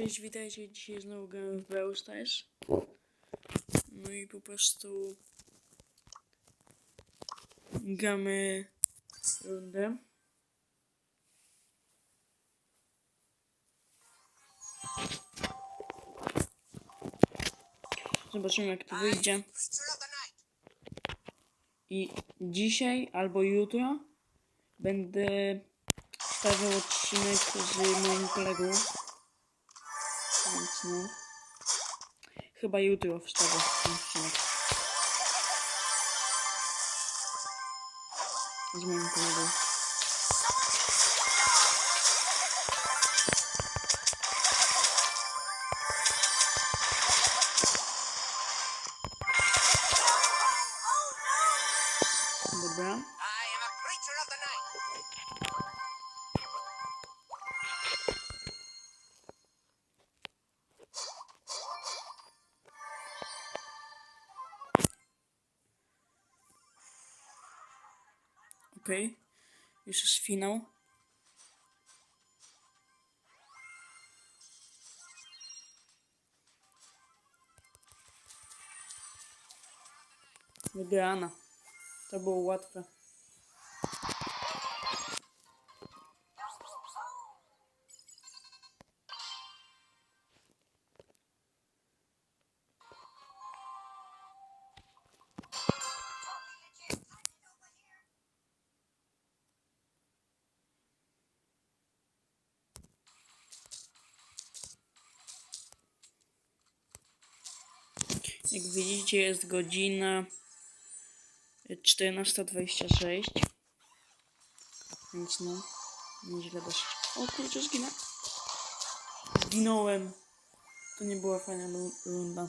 Cześć, witajcie. Dzisiaj znowu gramy w Brawl Stars. No i po prostu gramy rundę. Zobaczymy jak to wyjdzie. I dzisiaj albo jutro będę stawiał odcinek z moim kolegą. No. Chyba jutro wstawię ten odcinek. Z moim kolegą. Dobra. Okej. Już jest finał. Wygrana. To było łatwe. Jak widzicie jest godzina 14.26 Więc no Nieźle dość O kurczę zginę. Zginąłem. To nie była fajna runda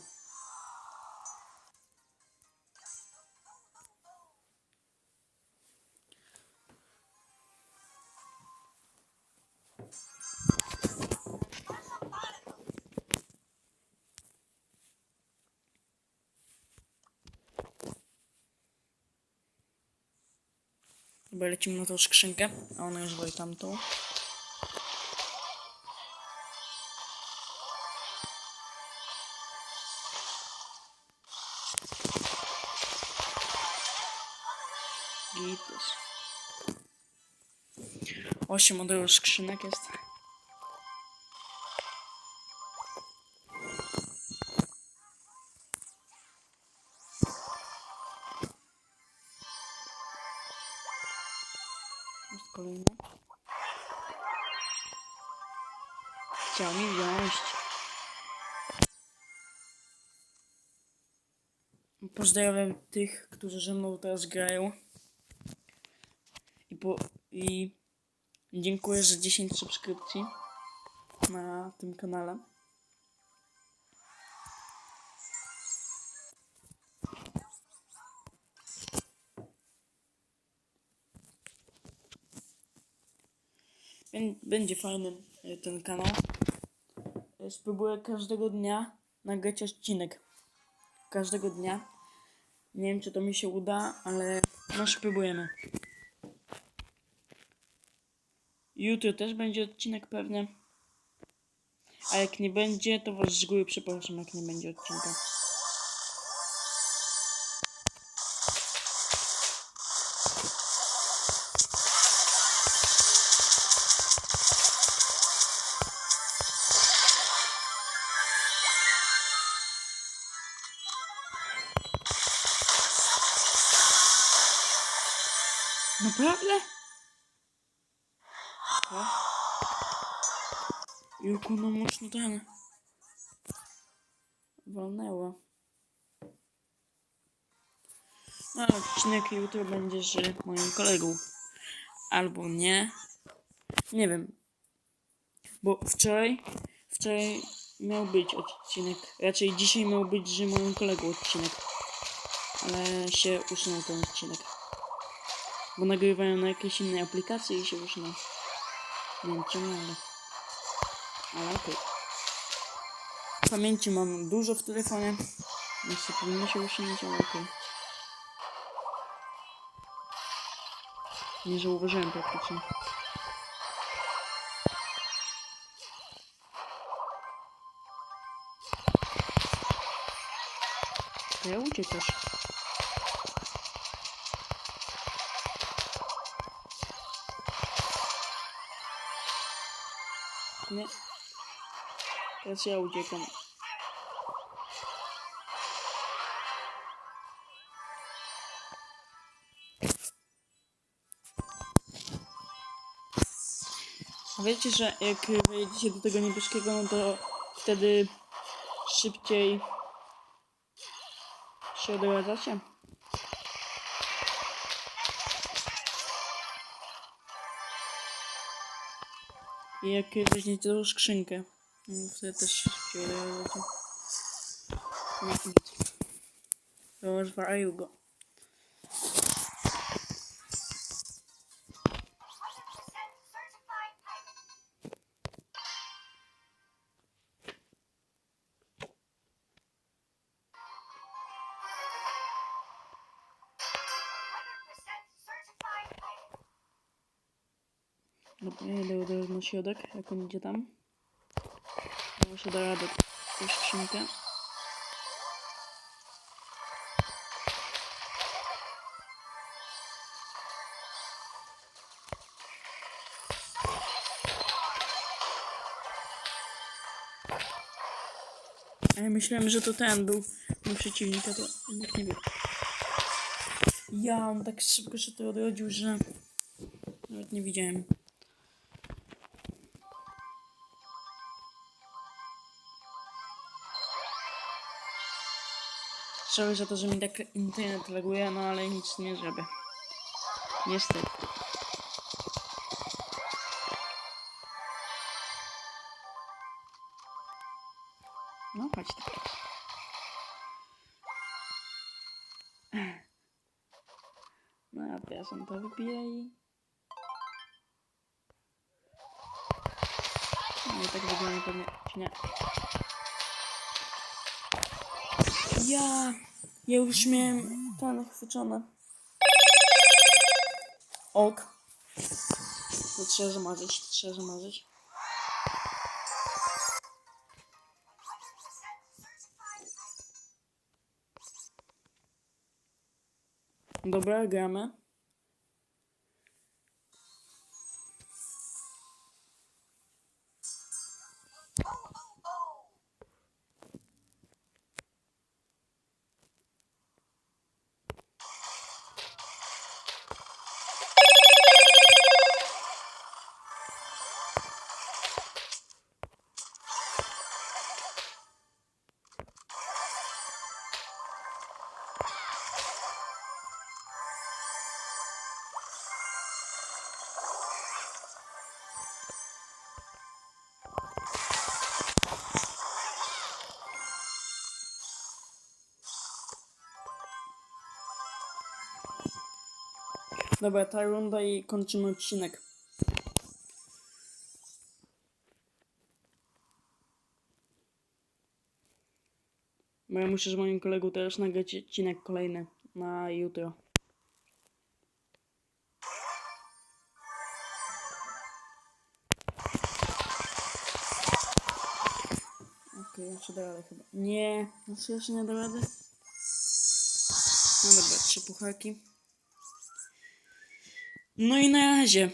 Chyba lecimy na tą skrzynkę A ona już była tamtą Gitus. Osiem modelów skrzynek jest. Kolejny. Chciał mi wziąć. Pozdrawiam tych, którzy ze mną teraz grają. I, po, I dziękuję za 10 subskrypcji na tym kanale. Będzie fajny e, ten kanał. E, Spróbuję każdego dnia nagrać odcinek. Każdego dnia. Nie wiem, czy to mi się uda, ale no spróbujemy. Jutro też będzie odcinek pewnie. A jak nie będzie, to was z góry przepraszam, jak nie będzie odcinka. Naprawdę? O. Juku, no mocno ten. Walnęło. No, odcinek jutro będzie z moim kolegą. Albo nie. Nie wiem. Bo wczoraj, wczoraj miał być odcinek. Raczej dzisiaj miał być z moim kolegą odcinek. Ale się usunął ten odcinek. Bo nagrywają na jakiejś innej aplikacji i się już na... Nie wiem ale... Ale okej. Okay. Pamięci mam dużo w telefonie. Jeszcze powinno się usunąć, ale okej. Okay. Nie zauważyłem praktycznie. to Ja uciekasz. Nie. Teraz ja uciekam. Wiecie, że jak wejdziecie do tego niebieskiego, no to wtedy szybciej się odradzacie. I jak weźmiecie tą skrzynkę, no wtedy też się. No nic. Rozwalają go. Dobra, ja idę od na środek, jak on idzie tam. Może się da radę tą skrzynkę. A ja myślałem, że to ten był mój przeciwnik, a to jednak nie był. Ja, on tak szybko się to odrodził, że nawet nie widziałem. Sorry za to, że mi tak internet laguje, no ale nic nie zrobię. Niestety. No chodź tutaj. No a teraz on to wypije i... No i tak wygląda pewnie, nie? Ja... Ja już miałem ten chwyczone. Ok. To trzeba zamarzyć, to trzeba zamarzyć. Dobra, gramy. Dobra, ta runda i kończymy odcinek. Bo ja muszę z moim kolegą też nagrać odcinek kolejny na jutro. Okej, jeszcze da chyba. Nie, no co, jeszcze nie da rady? No dobra, trzy pucharki. No i na razie.